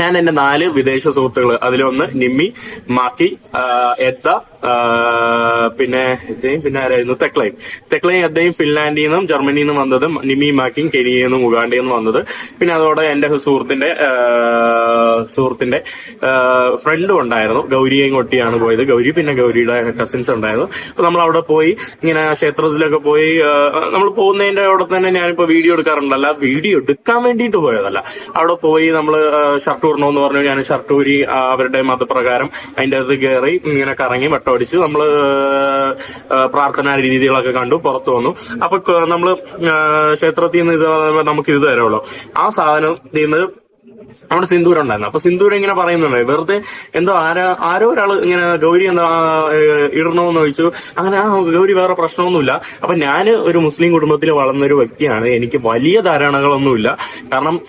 ഞാൻ എന്റെ നാല് വിദേശ സുഹൃത്തുക്കൾ അതിലൊന്ന് നിമ്മി മാക്കി എത്ത എദ്ദ പിന്നെ പിന്നെ ആരായിരുന്നു? തെക്ലൈൻ. തെക്ലൈൻ എദ്ദയും ഫിൻലാൻഡിൽ നിന്നും ജർമ്മനിയിൽ നിന്നും വന്നത് നിമ്മി മാക്കിയും കെനിയയിൽ നിന്നും ഉഗാണ്ടയിൽ നിന്നും വന്നത്. പിന്നെ അതോടെ എന്റെ സുഹൃത്തിന്റെ സുഹൃത്തിന്റെ ഫ്രണ്ടും ഉണ്ടായിരുന്നു. ഗൗരിയെയും കൊട്ടിയാണ് പോയത്. ഗൗരി പിന്നെ ഗൗരിയുടെ കസിൻസ് ഉണ്ടായിരുന്നു. അപ്പൊ നമ്മൾ അവിടെ പോയി ഇങ്ങനെ ക്ഷേത്രത്തിലൊക്കെ പോയി നമ്മൾ പോകുന്നതിന്റെ അവിടെ തന്നെ ഞാനിപ്പോ വീഡിയോ എടുക്കാറുണ്ടല്ല വീഡിയോ എടുക്കാൻ വേണ്ടിയിട്ട് പോയതല്ല. അവിടെ പോയി നമ്മൾ ഷർട്ട് ഊരണമെന്ന് പറഞ്ഞു ഞാൻ ഷർട്ട് ഊരി അവരുടെ മതപ്രകാരം അതിന്റെ അത് കയറി ഇങ്ങനെ കറങ്ങി വട്ടമടിച്ച് നമ്മൾ പ്രാർത്ഥനാ രീതികളൊക്കെ കണ്ടു പുറത്തു വന്നു. അപ്പൊ നമ്മൾ ക്ഷേത്രത്തിൽ നിന്ന് ഇത് നമുക്ക് ഇത് തരുമല്ലോ ആ സാധനം നിന്ന് നമ്മുടെ സിന്ദൂരം ഉണ്ടായിരുന്നു. അപ്പൊ സിന്ദൂരം ഇങ്ങനെ പറയുന്നുണ്ട്. വെറുതെ എന്തോ ആരാ ആരോ ഒരാൾ ഇങ്ങനെ ഗൗരി എന്താ ഇടണമെന്ന് ചോദിച്ചു. അങ്ങനെ ആ ഗൗരി വേറെ പ്രശ്നമൊന്നുമില്ല. അപ്പൊ ഞാൻ ഒരു മുസ്ലിം കുടുംബത്തിൽ വളർന്ന ഒരു വ്യക്തിയാണ്. എനിക്ക് വലിയ ധാരണകളൊന്നുമില്ല. കാരണം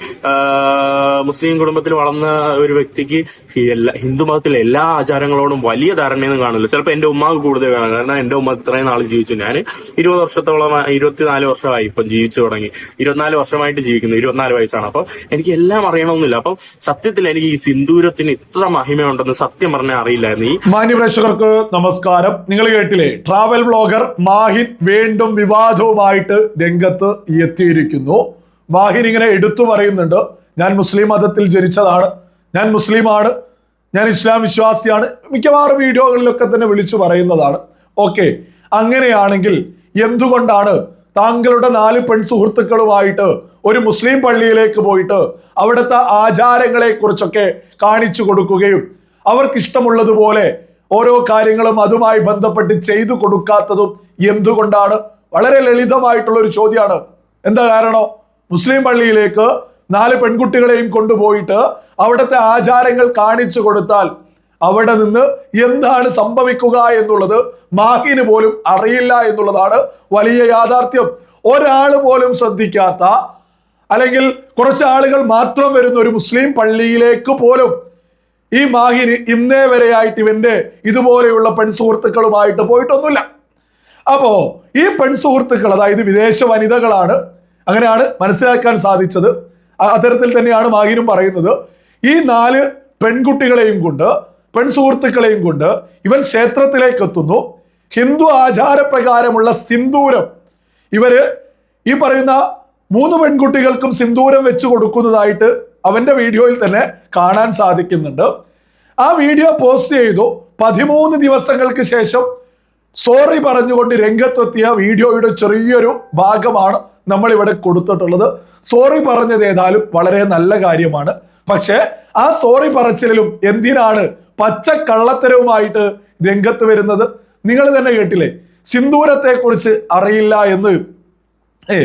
മുസ്ലിം കുടുംബത്തിൽ വളർന്ന ഒരു വ്യക്തിക്ക് എല്ലാ ഹിന്ദു മതത്തിലെ എല്ലാ ആചാരങ്ങളോടും വലിയ ധാരണയൊന്നും കാണില്ല ചിലപ്പോൾ എന്റെ ഉമ്മാക്ക് കൂടുതൽ കാണും. കാരണം എന്റെ ഉമ്മ ഇത്രയും നാൾ ജീവിച്ചു. ഞാൻ ഇരുപത് വർഷത്തോളം ഇരുപത്തിനാല് വർഷമായി ഇപ്പം ജീവിച്ചു തുടങ്ങി. ഇരുപത്തിനാല് വർഷമായിട്ട് ജീവിക്കുന്നു. ഇരുപത്തിനാല് വയസ്സാണ്. അപ്പൊ എനിക്ക് എല്ലാം അറിയണമെന്നില്ല. അപ്പം സത്യത്തിൽ എനിക്ക് ഈ സിന്ദൂരത്തിന് ഇത്ര മഹിമയുണ്ടെന്ന് സത്യം പറഞ്ഞാൽ അറിയില്ലായിരുന്നു. ഈ മാന്യപ്രേക്ഷകർക്ക് നമസ്കാരം. നിങ്ങൾ കേട്ടില്ലേ? ട്രാവൽ വ്ളോഗർ മാഹിൻ വീണ്ടും വിവാദവുമായിട്ട് രംഗത്ത് എത്തിയിരിക്കുന്നു. മാഹിൻ ഇങ്ങനെ എടുത്തു പറയുന്നുണ്ട്. ഞാൻ മുസ്ലിം മതത്തിൽ ജനിച്ചതാണ്. ഞാൻ മുസ്ലിമാണ്. ഞാൻ ഇസ്ലാം വിശ്വാസിയാണ്. മിക്കവാറും വീഡിയോകളിലൊക്കെ തന്നെ വിളിച്ചു പറയുന്നതാണ്. ഓക്കെ. അങ്ങനെയാണെങ്കിൽ എന്തുകൊണ്ടാണ് താങ്കളുടെ നാല് പെൺ സുഹൃത്തുക്കളുമായിട്ട് ഒരു മുസ്ലിം പള്ളിയിലേക്ക് പോയിട്ട് അവിടുത്തെ ആചാരങ്ങളെ കുറിച്ചൊക്കെ കാണിച്ചു കൊടുക്കുകയും അവർക്കിഷ്ടമുള്ളതുപോലെ ഓരോ കാര്യങ്ങളും അതുമായി ബന്ധപ്പെട്ട് ചെയ്തു കൊടുക്കാത്തതും എന്തുകൊണ്ടാണ്? വളരെ ലളിതമായിട്ടുള്ള ഒരു ചോദ്യമാണ്. എന്താ കാരണം? മുസ്ലിം പള്ളിയിലേക്ക് നാല് പെൺകുട്ടികളെയും കൊണ്ടുപോയിട്ട് അവിടുത്തെ ആചാരങ്ങൾ കാണിച്ചു കൊടുത്താൽ അവിടെ നിന്ന് എന്താണ് സംഭവിക്കുക എന്നുള്ളത് മാഹിന് പോലും അറിയില്ല എന്നുള്ളതാണ് വലിയ യാഥാർത്ഥ്യം. ഒരാൾ പോലും ശ്രദ്ധിക്കാത്ത അല്ലെങ്കിൽ കുറച്ച് ആളുകൾ മാത്രം വരുന്ന ഒരു മുസ്ലിം പള്ളിയിലേക്ക് പോലും ഈ മാഹിന് ഇന്നേ വരെയായിട്ട് ഇവന്റെ ഇതുപോലെയുള്ള പെൺസുഹൃത്തുക്കളുമായിട്ട് പോയിട്ടൊന്നുമില്ല. അപ്പോ ഈ പെൺസുഹൃത്തുക്കൾ അതായത് വിദേശ വനിതകളാണ് അങ്ങനെയാണ് മനസ്സിലാക്കാൻ സാധിച്ചത്. അത്തരത്തിൽ തന്നെയാണ് മാഹിനും പറയുന്നത്. ഈ നാല് പെൺകുട്ടികളെയും കൊണ്ട് പെൺസുഹൃത്തുക്കളെയും കൊണ്ട് ഇവൻ ക്ഷേത്രത്തിലേക്ക് എത്തുന്നു. ഹിന്ദു ആചാരപ്രകാരമുള്ള സിന്ദൂരം. ഇവർ ഈ പറയുന്ന മൂന്ന് പെൺകുട്ടികൾക്കും സിന്ദൂരം വെച്ച് കൊടുക്കുന്നതായിട്ട് അവന്റെ വീഡിയോയിൽ തന്നെ കാണാൻ സാധിക്കുന്നുണ്ട്. ആ വീഡിയോ പോസ്റ്റ് ചെയ്തു. പതിമൂന്ന് ദിവസങ്ങൾക്ക് ശേഷം സോറി പറഞ്ഞുകൊണ്ട് രംഗത്തെത്തിയ വീഡിയോയുടെ ചെറിയൊരു ഭാഗമാണ് നമ്മൾ ഇവിടെ കൊടുത്തിട്ടുള്ളത്. സോറി പറഞ്ഞത് ഏതായാലും വളരെ നല്ല കാര്യമാണ്. പക്ഷേ ആ സോറി പറച്ചിലും എന്തിനാണ് പച്ച കള്ളത്തരവുമായിട്ട് രംഗത്ത് വരുന്നത്? നിങ്ങൾ തന്നെ കേട്ടില്ലേ? സിന്ദൂരത്തെക്കുറിച്ച് അറിയില്ല എന്ന്. ഏ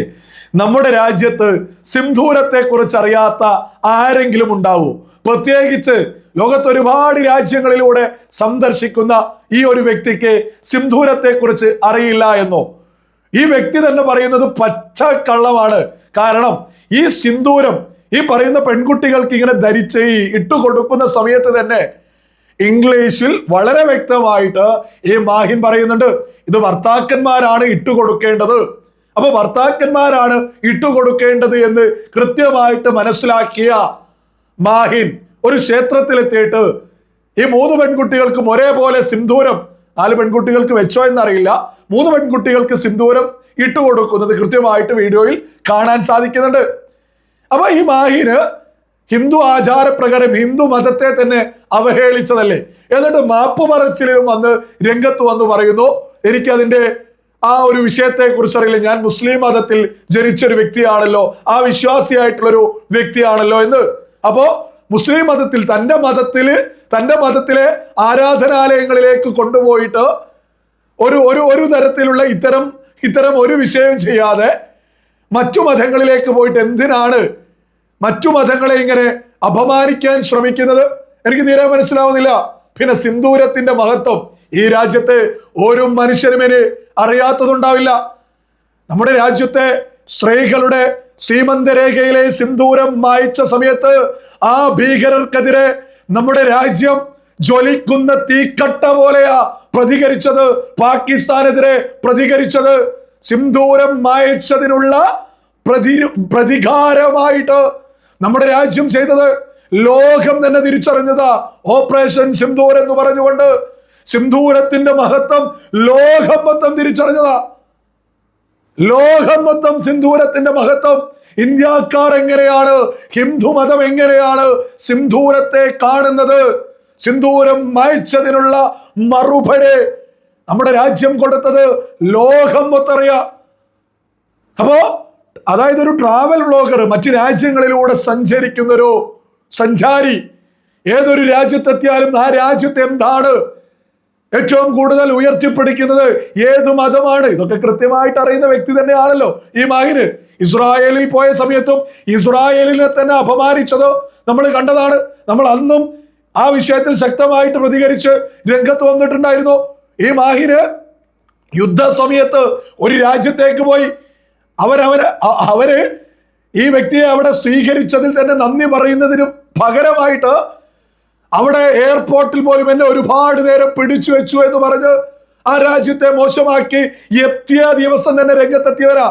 നമ്മുടെ രാജ്യത്ത് സിന്ധൂരത്തെ കുറിച്ച് അറിയാത്ത ആരെങ്കിലും ഉണ്ടാവൂ? പ്രത്യേകിച്ച് ലോകത്ത് ഒരുപാട് രാജ്യങ്ങളിലൂടെ സന്ദർശിക്കുന്ന ഈ ഒരു വ്യക്തിക്ക് സിന്ധൂരത്തെ കുറിച്ച് അറിയില്ല എന്നോ? ഈ വ്യക്തി തന്നെ പറയുന്നത് പച്ച കള്ളമാണ്. കാരണം ഈ സിന്ദൂരം ഈ പറയുന്ന പെൺകുട്ടികൾക്ക് ഇങ്ങനെ ധരിച്ച് ഇട്ടു കൊടുക്കുന്ന സമയത്ത് തന്നെ ഇംഗ്ലീഷിൽ വളരെ വ്യക്തമായിട്ട് ഈ മാഹിൻ പറയുന്നുണ്ട് ഇത് ഭർത്താക്കന്മാരാണ് ഇട്ടുകൊടുക്കേണ്ടത് അപ്പൊ ഭർത്താക്കന്മാരാണ് ഇട്ടുകൊടുക്കേണ്ടത് എന്ന് കൃത്യമായിട്ട് മനസ്സിലാക്കിയ മാഹിൻ ഒരു ക്ഷേത്രത്തിലെത്തിയിട്ട് ഈ മൂന്ന് പെൺകുട്ടികൾക്കും ഒരേപോലെ സിന്ദൂരം നാല് പെൺകുട്ടികൾക്ക് വെച്ചോ എന്നറിയില്ല. മൂന്ന് പെൺകുട്ടികൾക്ക് സിന്ദൂരം ഇട്ടുകൊടുക്കുന്നത് കൃത്യമായിട്ട് വീഡിയോയിൽ കാണാൻ സാധിക്കുന്നുണ്ട്. അപ്പൊ ഈ മാഹിന് ഹിന്ദു ആചാരപ്രകാരം ഹിന്ദു മതത്തെ തന്നെ അവഹേളിച്ചതല്ലേ? എന്നിട്ട് മാപ്പ് പറച്ചിലും വന്ന് രംഗത്ത് വന്ന് പറയുന്നു എനിക്കതിന്റെ ആ ഒരു വിഷയത്തെ കുറിച്ച് അറിയില്ല ഞാൻ മുസ്ലിം മതത്തിൽ ജനിച്ച ഒരു വ്യക്തിയാണല്ലോ. ആ വിശ്വാസിയായിട്ടുള്ളൊരു വ്യക്തിയാണല്ലോ എന്ന്. അപ്പോ മുസ്ലിം മതത്തിൽ തന്റെ മതത്തിൽ തന്റെ മതത്തിലെ ആരാധനാലയങ്ങളിലേക്ക് കൊണ്ടുപോയിട്ട് ഒരു ഒരു ഒരു തരത്തിലുള്ള ഇത്തരം ഇത്തരം ഒരു വിഷയം ചെയ്യാതെ മറ്റു മതങ്ങളിലേക്ക് പോയിട്ട് എന്തിനാണ് മറ്റു മതങ്ങളെ ഇങ്ങനെ അപമാനിക്കാൻ ശ്രമിക്കുന്നത്? എനിക്ക് തീരെ മനസ്സിലാവുന്നില്ല. പിന്നെ സിന്ദൂരത്തിന്റെ മഹത്വം. ഈ രാജ്യത്തെ ഓരോ മനുഷ്യനുമിന് അറിയാത്തതുണ്ടാവില്ല. നമ്മുടെ രാജ്യത്തെ സ്ത്രീകളുടെ സീമന്തരേഖയിലെ സിന്ദൂരം മായ്ച്ച സമയത്ത് ആ ഭീകരർക്കെതിരെ നമ്മുടെ രാജ്യം ജ്വലിക്കുന്ന തീക്കട്ട പോലെയാ പ്രതികരിച്ചത്. പാകിസ്ഥാനെതിരെ പ്രതികരിച്ചത്. സിന്ദൂരം മായച്ചതിനുള്ള പ്രതി പ്രതികാരമായിട്ട് നമ്മുടെ രാജ്യം ചെയ്തത്. ലോകം തന്നെ തിരിച്ചറിഞ്ഞതാ. ഓപ്പറേഷൻ സിന്ദൂർ എന്ന് പറഞ്ഞുകൊണ്ട് സിന്ദൂരത്തിന്റെ മഹത്വം ലോകം മൊത്തം തിരിച്ചറിഞ്ഞതാ. ലോകം മൊത്തം സിന്ധൂരത്തിന്റെ മഹത്വം. ഇന്ത്യക്കാർ എങ്ങനെയാണ് ഹിന്ദു മതം എങ്ങനെയാണ് സിന്ധൂരത്തെ കാണുന്നത്? സിന്ദൂരം മായ്ച്ചതിനുള്ള മറുപടി നമ്മുടെ രാജ്യം കൊടുത്തത് ലോകം മൊത്തറിയ അപ്പോ അതായത് ഒരു ട്രാവൽ വ്ളോഗർ മറ്റു രാജ്യങ്ങളിലൂടെ സഞ്ചരിക്കുന്നൊരു സഞ്ചാരി ഏതൊരു രാജ്യത്തെത്തിയാലും ആ രാജ്യത്ത് എന്താണ് ഏറ്റവും കൂടുതൽ ഉയർത്തിപ്പിടിക്കുന്നത് ഏത് മതമാണ്? ഇതൊക്കെ കൃത്യമായിട്ട് അറിയുന്ന വ്യക്തി തന്നെയാണല്ലോ. ഈ മാഹിന് ഇസ്രായേലിൽ പോയ സമയത്തും ഇസ്രായേലിനെ തന്നെ അപമാനിച്ചത് നമ്മൾ കണ്ടതാണ്. നമ്മൾ അന്നും ആ വിഷയത്തിൽ ശക്തമായിട്ട് പ്രതികരിച്ച് രംഗത്ത് വന്നിട്ടുണ്ടായിരുന്നു. ഈ മാഹിന് യുദ്ധസമയത്ത് ഒരു രാജ്യത്തേക്ക് പോയി അവരവര് അവർ ഈ വ്യക്തിയെ അവിടെ സ്വീകരിച്ചതിൽ തന്നെ നന്ദി പറയുന്നതിന് പകരമായിട്ട് അവിടെ എയർപോർട്ടിൽ പോലും എന്നെ ഒരുപാട് നേരം പിടിച്ചു വെച്ചു എന്ന് പറഞ്ഞ് ആ രാജ്യത്തെ മോശമാക്കി എത്തിയ ദിവസം തന്നെ രംഗത്തെത്തിയവരാ.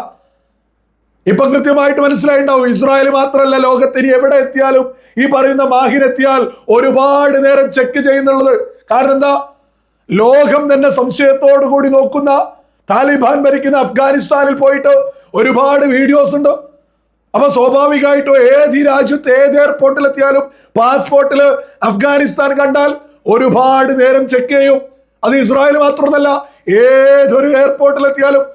ഇപ്പൊ കൃത്യമായിട്ട് മനസ്സിലായിണ്ടാവും ഇസ്രായേൽ മാത്രമല്ല ലോകത്തിന് എവിടെ എത്തിയാലും ഈ പറയുന്ന മാഹിനെത്തിയാൽ ഒരുപാട് നേരം ചെക്ക് ചെയ്യുന്നുള്ളത്. കാരണം എന്താ? ലോകം തന്നെ സംശയത്തോടു കൂടി നോക്കുന്ന താലിബാൻ ഭരിക്കുന്ന അഫ്ഗാനിസ്ഥാനിൽ പോയിട്ട് ഒരുപാട് വീഡിയോസ് ഉണ്ട്. അപ്പൊ സ്വാഭാവികമായിട്ടും ഏത് രാജ്യത്ത് ഏത് എയർപോർട്ടിൽ എത്തിയാലും പാസ്പോർട്ടിൽ അഫ്ഗാനിസ്ഥാൻ കണ്ടാൽ ഒരുപാട് നേരം ചെക്ക് ചെയ്യും. അത് ഇസ്രായേൽ മാത്രമല്ല ഏതൊരു എയർപോർട്ടിൽ എത്തിയാലും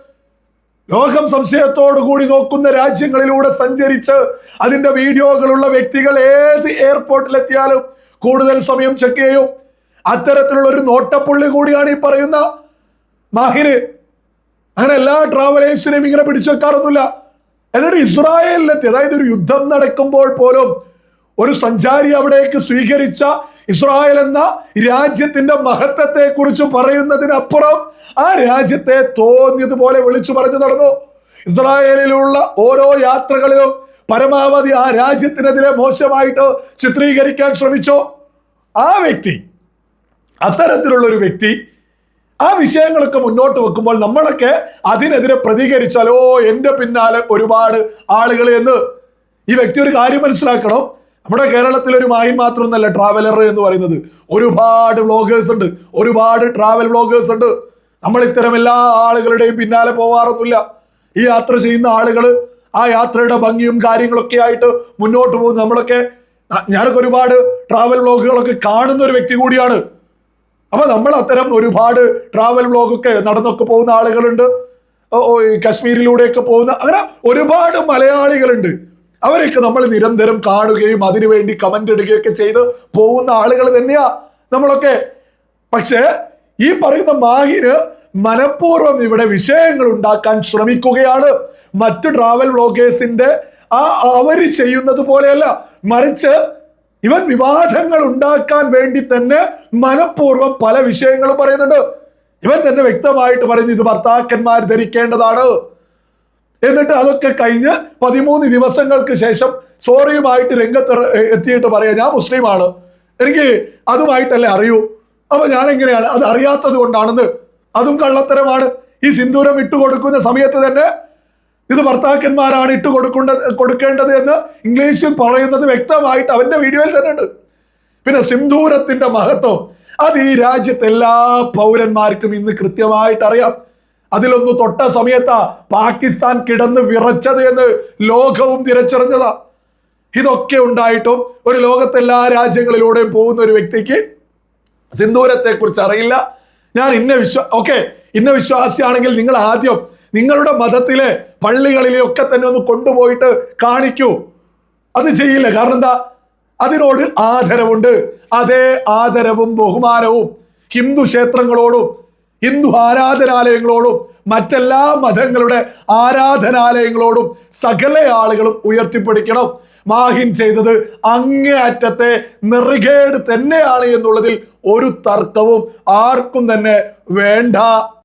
ലോകം സംശയത്തോടു കൂടി നോക്കുന്ന രാജ്യങ്ങളിലൂടെ സഞ്ചരിച്ച് അതിന്റെ വീഡിയോകളുള്ള വ്യക്തികൾ ഏത് എയർപോർട്ടിൽ എത്തിയാലും കൂടുതൽ സമയം ചെക്ക് ചെയ്യും. അത്തരത്തിലുള്ള ഒരു നോട്ടപ്പുള്ളി കൂടിയാണ് ഈ പറയുന്ന മാഹിന് അങ്ങനെ എല്ലാ ട്രാവലേഴ്സിനെയും ഇങ്ങനെ പിടിച്ചു വെക്കാറൊന്നുമില്ല. എന്നിട്ട് ഇസ്രായേലിലെത്തി. അതായത് ഒരു യുദ്ധം നടക്കുമ്പോൾ പോലും ഒരു സഞ്ചാരി അവിടേക്ക് സ്വീകരിച്ച ഇസ്രായേൽ എന്ന രാജ്യത്തിന്റെ മഹത്വത്തെ കുറിച്ച് പറയുന്നതിനപ്പുറം ആ രാജ്യത്തെ തോന്നിയതുപോലെ വിളിച്ചു പറഞ്ഞു നടന്നു. ഇസ്രായേലിലുള്ള ഓരോ യാത്രകളിലും പരമാവധി ആ രാജ്യത്തിനെതിരെ മോശമായിട്ട് ചിത്രീകരിക്കാൻ ശ്രമിച്ചോ. ആ വ്യക്തി അത്തരത്തിലുള്ള ഒരു വ്യക്തി ആ വിഷയങ്ങളൊക്കെ മുന്നോട്ട് വെക്കുമ്പോൾ നമ്മളൊക്കെ അതിനെതിരെ പ്രതികരിച്ചാലോ എന്റെ പിന്നാലെ ഒരുപാട് ആളുകൾ എന്ന് ഈ വ്യക്തി ഒരു കാര്യം മനസ്സിലാക്കണം. നമ്മുടെ കേരളത്തിൽ ഒരു മായിൻ മാത്രമൊന്നല്ല ട്രാവലർ എന്ന് പറയുന്നത്. ഒരുപാട് വ്ളോഗേഴ്സ് ഉണ്ട്. ഒരുപാട് ട്രാവൽ വ്ളോഗേഴ്സ് ഉണ്ട്. നമ്മൾ ഇത്തരം എല്ലാ ആളുകളുടെയും പിന്നാലെ പോവാറൊന്നുമില്ല. ഈ യാത്ര ചെയ്യുന്ന ആളുകൾ ആ യാത്രയുടെ ഭംഗിയും കാര്യങ്ങളൊക്കെ ആയിട്ട് മുന്നോട്ട് പോകുന്നു. നമ്മളൊക്കെ ഞാനൊക്കെ ഒരുപാട് ട്രാവൽ വ്ളോഗുകളൊക്കെ കാണുന്ന ഒരു വ്യക്തി കൂടിയാണ്. അപ്പൊ നമ്മൾ അത്തരം ഒരുപാട് ട്രാവൽ വ്ളോഗൊക്കെ നടന്നൊക്കെ പോകുന്ന ആളുകളുണ്ട്. കശ്മീരിലൂടെയൊക്കെ പോകുന്ന അങ്ങനെ ഒരുപാട് മലയാളികളുണ്ട്. അവരെയൊക്കെ നമ്മൾ നിരന്തരം കാണുകയും അതിനുവേണ്ടി കമന്റ് ഇടുകയൊക്കെ ചെയ്ത് പോകുന്ന ആളുകൾ തന്നെയാ നമ്മളൊക്കെ. പക്ഷേ ഈ പറയുന്ന മാഹിന് മനഃപൂർവം ഇവിടെ വിഷയങ്ങൾ ഉണ്ടാക്കാൻ ശ്രമിക്കുകയാണ്. മറ്റു ട്രാവൽ വ്ളോഗേഴ്സിന്റെ ആ അവർ ചെയ്യുന്നത് പോലെയല്ല. മറിച്ച് ഇവൻ വിവാദങ്ങൾ ഉണ്ടാക്കാൻ വേണ്ടി തന്നെ മനഃപൂർവം പല വിഷയങ്ങളും പറയുന്നുണ്ട്. ഇവൻ തന്നെ വ്യക്തമായിട്ട് പറയുന്നു ഇത് ഭർത്താക്കന്മാർ ധരിക്കേണ്ടതാണ്. എന്നിട്ട് അതൊക്കെ കഴിഞ്ഞ് പതിമൂന്ന് ദിവസങ്ങൾക്ക് ശേഷം സോറിയുമായിട്ട് രംഗത്ത് എത്തിയിട്ട് പറയാ ഞാൻ മുസ്ലിമാണ്. എനിക്ക് അതുമായിട്ടല്ലേ അറിയൂ. അപ്പൊ ഞാൻ എങ്ങനെയാണ് അത് അറിയാത്തത് കൊണ്ടാണെന്ന്. അതും കള്ളത്തരമാണ്. ഈ സിന്ദൂരം ഇട്ടുകൊടുക്കുന്ന സമയത്ത് തന്നെ ഇത് ഭർത്താക്കന്മാരാണ് ഇട്ട് കൊടുക്കേണ്ടത് കൊടുക്കേണ്ടത് എന്ന് ഇംഗ്ലീഷിൽ പറയുന്നത് വ്യക്തമായിട്ട് അവന്റെ വീഡിയോയിൽ തന്നെ ഉണ്ട്. പിന്നെ സിന്ദൂരത്തിന്റെ മഹത്വം. അത് ഈ രാജ്യത്തെ എല്ലാ പൗരന്മാർക്കും ഇന്ന് കൃത്യമായിട്ട് അറിയാം. അതിലൊന്ന് തൊട്ട സമയത്താ പാകിസ്ഥാൻ കിടന്ന് വിറച്ചത് എന്ന് ലോകവും തിരച്ചറിഞ്ഞതാ. ഇതൊക്കെ ഉണ്ടായിട്ടും ഒരു ലോകത്തെ എല്ലാ രാജ്യങ്ങളിലൂടെയും പോകുന്ന ഒരു വ്യക്തിക്ക് സിന്ദൂരത്തെ കുറിച്ച് അറിയില്ല. ഞാൻ ഇന്ന വിശ്വാ ഓക്കെ ഇന്ന വിശ്വാസിയാണെങ്കിൽ നിങ്ങൾ ആദ്യം നിങ്ങളുടെ മതത്തിലെ പള്ളികളിലെ ഒക്കെ തന്നെ ഒന്ന് കൊണ്ടുപോയിട്ട് കാണിക്കൂ. അത് ചെയ്യില്ല. കാരണം എന്താ? അതിനോട് ആദരവുണ്ട്. അതേ ആദരവും ബഹുമാനവും ഹിന്ദു ക്ഷേത്രങ്ങളോടും ഹിന്ദു ആരാധനാലയങ്ങളോടും മറ്റെല്ലാ മതങ്ങളുടെ ആരാധനാലയങ്ങളോടും സകല ആളുകളും ഉയർത്തിപ്പിടിക്കണം. മാഹിൻ ചെയ്തത് അങ്ങേയറ്റത്തെ നെറികേട് തന്നെയാണ് എന്നുള്ളതിൽ ഒരു തർക്കവും ആർക്കും തന്നെ വേണ്ട.